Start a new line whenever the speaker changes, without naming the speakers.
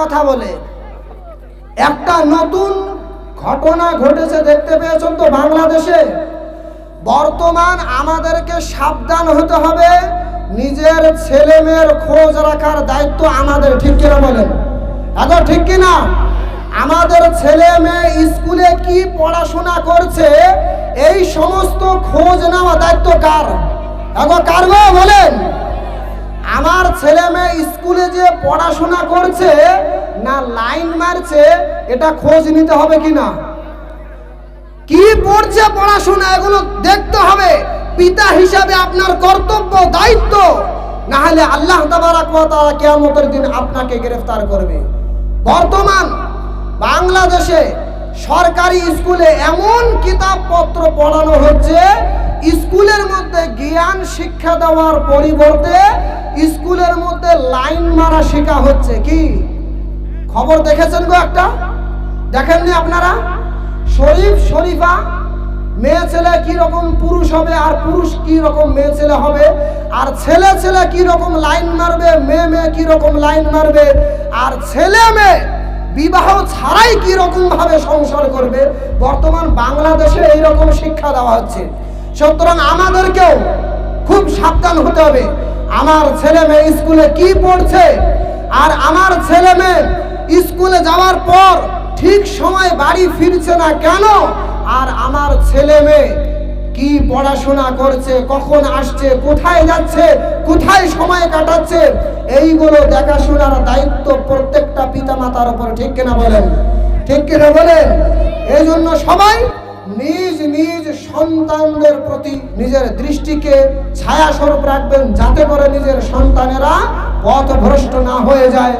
কথা বলে। একটা নতুন ঘটনা ঘটেছে, দেখতে পেয়েছেন তো বাংলাদেশে। বর্তমান আমাদেরকে সাবধান হতে হবে, নিজের ছেলে মেয়ের খোঁজ রাখার দায়িত্ব আমাদের, ঠিক কিনা বলেন? এখন ঠিক কিনা? আমাদের ছেলে মেয়ে স্কুলে কি পড়াশোনা করছে, এই সমস্ত খোঁজ নেওয়া দায়িত্ব কার? এখন কার বলেন? স্কুলে যে পড়াশোনা করছে, না লাইন মারছে, এটা খোঁজ নিতে হবে কি না? কি পড়ছে পড়াশোনা, এগুলো দেখতে হবে। পিতা হিসাবে আপনার কর্তব্য, দায়িত্ব। না হলে আল্লাহ তাবারাক ওয়া দিন আপনাকে গ্রেফতার করবে। বর্তমান বাংলাদেশে সরকারি স্কুলে এমন কিতাবপত্র পড়ানো হচ্ছে স্কুলের মধ্যে জ্ঞান শিক্ষা দেওয়ার পরিবর্তে স্কুলের মধ্যে লাইন মারা শেখা হচ্ছে কি? খবর দেখেছেন গো একটা? দেখেননি আপনারা? শরীফ, শরীফা, মেয়ে ছেলে কি রকম পুরুষ হবে আর পুরুষ কি রকম মেয়ে ছেলে হবে? আর ছেলে ছেলে কি রকম লাইন মারবে? মেয়ে মেয়ে কি রকম লাইন মারবে? আর ছেলে, মেয়ে বিবাহ ছাড়াই কি রকম ভাবে সংসার করবে? বর্তমান বাংলাদেশে এই রকম শিক্ষা দেওয়া হচ্ছে। সুতরাং আমাদেরকেও খুব সাবধান হতে হবে। আমার ছেলে মেয়ে স্কুলে কি পড়ছে আর আমার ছেলে মেয়ে স্কুলে যাওয়ার পর ঠিক সময় বাড়ি ফিরছে না কেন? আর আমার ছেলে মেয়ে কি পড়াশোনা করছে, কখন আসছে, কোথায় যাচ্ছে, কোথায় সময় কাটাচ্ছে, এইগুলো দেখাশোনার দায়িত্ব প্রত্যেকটা পিতা মাতার উপর। ঠিক কিনা বলেন? ঠিক কিনা বলেন? এই জন্য সবাই নিজ নিজ সন্তানদের প্রতি নিজের দৃষ্টিকে ছায়া স্বরূপ রাখবেন, যাতে করে নিজের সন্তানেরা পথভ্রষ্ট না হয়ে যায়।